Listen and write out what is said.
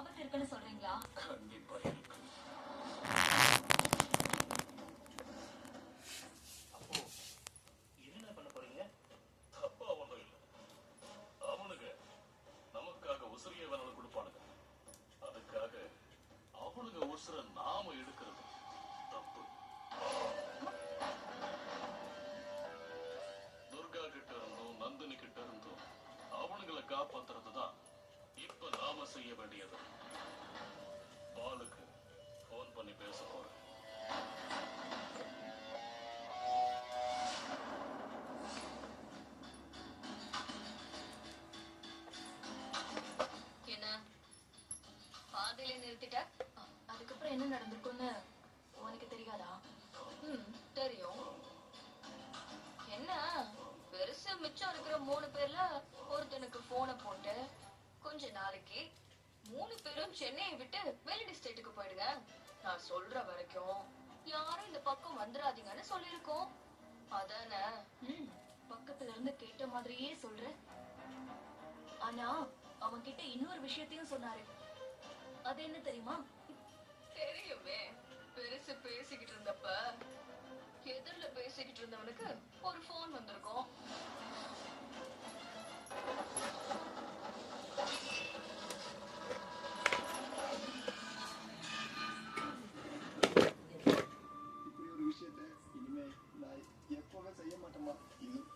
ஆபத்து இருக்குன்னு சொல்றீங்களா? கண்டிப்பா இருக்கு. அப்போ என்ன பண்ண போறீங்க? தப்பா அவனுங்க நமக்காக வேணாலும் கொடுப்பானுங்க. அதுக்காக அவனுங்க உசுர நாம எடுக்கிறது தப்பு. துர்கா கிட்ட இருந்தும் நந்தினி கிட்ட இருந்தும். அவனுங்களை காப்பாத்துறது தான் செய்ய வேண்டியது. பாலுக்கு ஃபோன் பண்ணி பேச போறேன் என்ன? பாதையில நிறுத்திட்ட? அதுக்கப்புறம் என்ன நடந்திருக்கும்னு உனக்கு தெரியாதா? ம் தெரியும். என்ன? பெருசா மிச்சம் இருக்கிற மூணு பேர்ல ஒருத்தனுக்கு போனை போட்டு கொஞ்ச நாளைக்கு மூணு பேரும் சென்னையை விட்டு வெளி ஸ்டேட்டுக்கு போயிடுங்க. நான் சொல்ற வரைக்கும் யாரும் இந்த பக்கம் வந்துடாதீங்கன்னு சொல்லியிருக்கோம். அதானே? பக்கத்துல இருந்து கேட்ட மாதிரியே சொல்ற. ஆனா அவன் கிட்ட இன்னொரு விஷயத்தையும் சொன்னாரு. அது என்ன தெரியுமா? தெரியுமே. பெருசு பேசிக்கிட்டு இருந்தப்ப. எதிரில பேசிக்கிட்டு இருந்தவனுக்கு What?